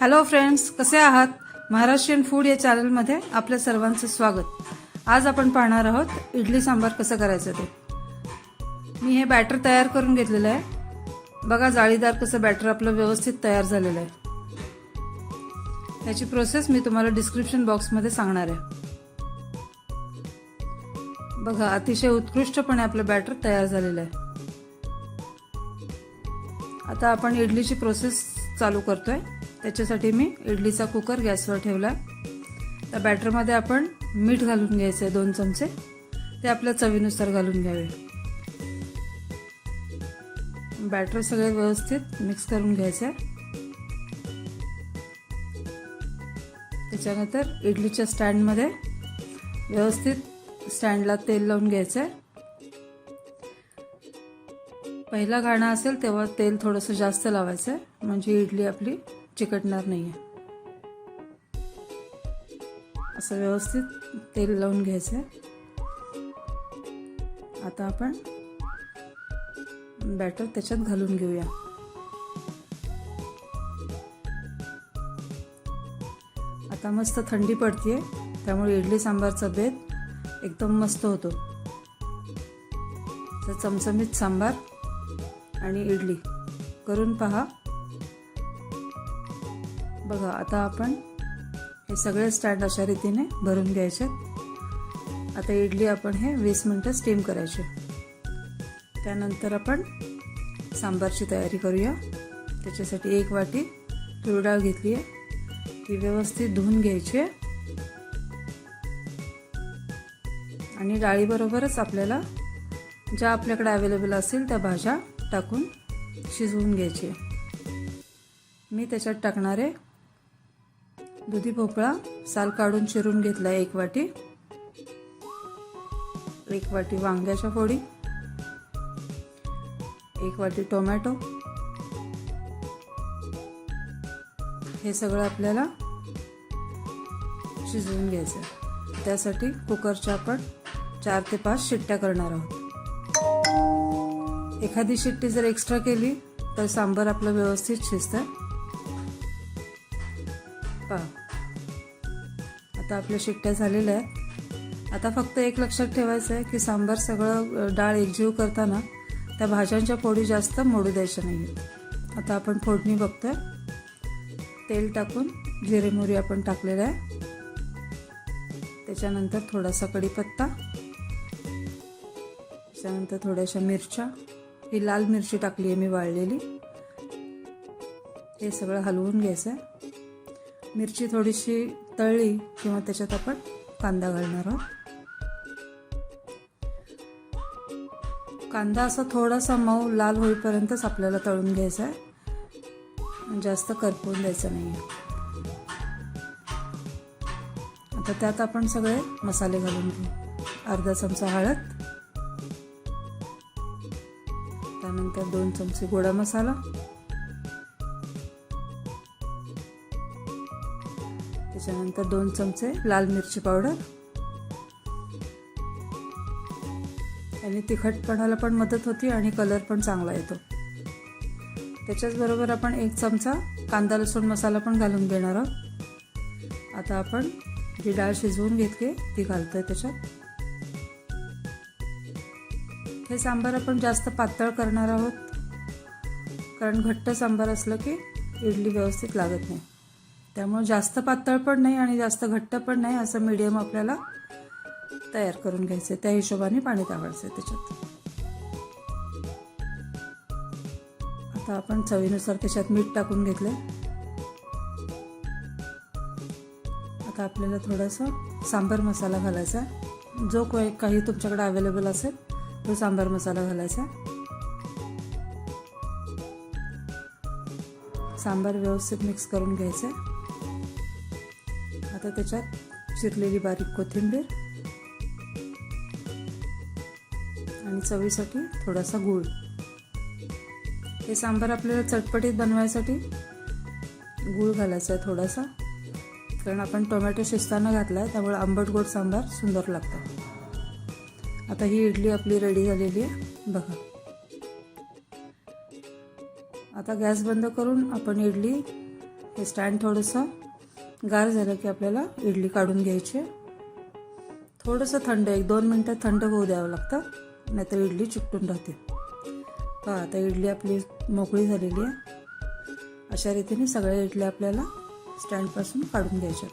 Hello friends कसे आहात? Maharashtrian food या चॅनलमध्ये आपल्या सर्वांचं स्वागत. आज आपण पाहणार आहोत इडली सांबार कसं करायचं ते. मी हे बॅटर तयार करून घेतलेलं आहे. बघा जाळीदार कसं बॅटर आपलं व्यवस्थित तयार झालेलं आहे. त्याची प्रोसेस मी तुम्हाला डिस्क्रिप्शन बॉक्समध्ये सांगणार आहे. बघा अतिशय उत्कृष्टपणे आपलं बॅटर तयार झालेलं आहे. आता आपण इडलीची प्रोसेस चालू करतोय. त्याच्यासाठी मी इडलीचा कुकर गॅसवर ठेवला. त्या बॅटरमध्ये आपण मीठ घालून घ्यायचं आहे दोन चमचे. ते आपल्या चवीनुसार घालून घ्यावे. बॅटर सगळे व्यवस्थित मिक्स करून घ्यायचं. आहे त्याच्यानंतर इडलीच्या स्टँडमध्ये व्यवस्थित स्टँडला तेल लावून घ्यायचं आहे पहिला घाणा असेल तेव्हा तेल थोडंसं जास्त लावायचं आहे म्हणजे इडली आपली चिकटणार नाही आहे असं व्यवस्थित तेल लावून घ्यायचं आहे आता आपण बॅटर त्याच्यात घालून घेऊया. आता मस्त थंडी पडतीये त्यामुळे इडली सांबारचा बेत एकदम मस्त होतो. तर चमचमीत सांबार आणि इडली. करून पहा. बघा आता आपण हे सगळे स्टँड अशा रीतीने भरून घ्यायचे. आता इडली आपण हे वीस मिनटं स्टीम करायचे. त्यानंतर आपण सांबारची तयारी करूया. त्याच्यासाठी एक वाटी तूर डाळ घेतली आहे. ती व्यवस्थित धुवून घ्यायची आहे. आणि डाळीबरोबरच आपल्याला ज्या आपल्याकडे अवेलेबल असेल त्या भाज्या टाकून शिजवून घ्यायची मी त्याच्यात टाकणारे दुधी भोपळा साल काढून चिरून घेतला एक वाटी. एक वाटी वांग्याच्या फोडी. एक वाटी टोमॅटो. हे सगळं आपल्याला शिजवून घ्यायचं त्यासाठी कुकरच्या आपण चार ते पाच शिट्ट्या करणार आहोत. एखादी शिट्टी जर एक्स्ट्रा केली तर सांबर आपलं व्यवस्थित शिजतं. पहा आता आपल्या शिट्ट्या झालेल्या आहेत आता फक्त एक लक्षात ठेवायचं आहे की सांबार सगळं डाळ एकजीव करताना त्या भाज्यांच्या फोडी जास्त मोडू द्यायच्या नाही आता आपण फोडणी बघतोय. तेल टाकून जिरे मोरी आपण टाकलेलं आहे. त्याच्यानंतर थोडासा कढीपत्ता. त्याच्यानंतर थोड्याशा मिरच्या. ही लाल मिरची टाकली आहे मी वाळलेली. हे सगळं हलवून घ्यायचं आहे मिरची थोडीशी तळली किंवा त्याच्यात आपण कांदा घालणार आहोत. कांदा असा थोडासा मऊ लाल होईपर्यंतच आपल्याला तळून घ्यायचा आहे. जास्त करपून द्यायचं नाही आता त्यात आपण सगळे मसाले घालून घेऊ. अर्धा चमचा हळद. त्यानंतर दोन चमचे गोडा मसाला. त्याच्यानंतर दोन चमचे लाल मिरची पावडर. आणि तिखटपणाला पण मदत होती आणि कलर पण चांगला येतो. त्याच्याचबरोबर आपण एक चमचा कांदा लसूण मसाला पण घालून देणार आहोत. आता आपण जी डाळ शिजवून घेतली ती घालतोय त्याच्यात. हे सांबार आपण जास्त पातळ करणार आहोत. कारण घट्ट सांबार असलं की इडली व्यवस्थित लागत नाही. त्यामुळे जास्त पातळ पण नाही आणि जास्त घट्ट पण नाही असं मीडियम आपल्याला तयार करून घ्यायचं त्या हिशोबाने पाणी टाकायचं त्याच्यात. आता आपण चवीनुसार त्याच्यात मीठ टाकून घेतलं आता आपल्याला थोडासा सांबार मसाला घालायचा जो काही तुमच्याकडे अवेलेबल असेल तो सांबार मसाला घालायचा सांबार व्यवस्थित मिक्स करून घ्यायचं आता त्याच्यात चिरलेली बारीक कोथिंबीर आणि चवीसाठी थोडासा गूळ. हे सांबार आपल्याला चटपटीत बनवायसाठी गूळ घालायचा आहे थोडासा कारण आपण टोमॅटो शिजताना घातला आहे त्यामुळे आंबट गोड सांबार सुंदर लागतं आता ही इडली आपली रेडी झालेली आहे. बघा. आता गॅस बंद करून आपण इडली हे स्टँड थोडंसं गार झालं की आपल्याला इडली काढून घ्यायची. आहे. थोडंसं थंड एक दोन मिनटं थंड होऊ द्यावं लागतं नाहीतर इडली चिकटून राहते. पहा आता इडली आपली मोकळी झालेली आहे. अशा रीतीने सगळ्या इडल्या आपल्याला स्टँडपासून काढून घ्यायच्या.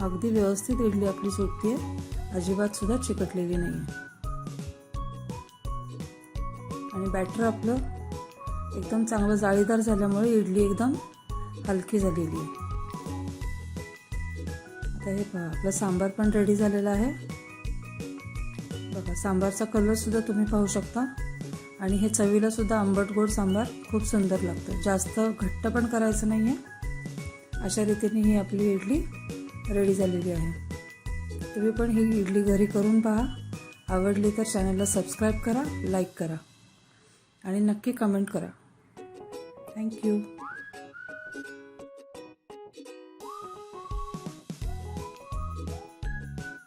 अगदी व्यवस्थित इडली आपली सुटते अजिबात सुद्धा चिकटलेली नाही आहे बॅटर आपलं. एकदम चांगलं जाळीदार झाल्यामुळे इडली एकदम हलकी झालेली आहे. आता हे पहा आपलं सांबार पण रेडी झालेला आहे. बघा सांबारचा कलरसुद्धा तुम्ही पाहू शकता. आणि हे चवीला सुद्धा आंबट गोड सांबार खूप सुंदर लागतं. जास्त घट्ट पण करायचं नाही आहे अशा रीतीने ही आपली इडली रेडी झालेली आहे. तुम्ही पण ही इडली घरी करून पहा. आवडली तर चॅनलला सबस्क्राईब करा लाईक करा. आणि नक्की कमेंट करा. थँक्यू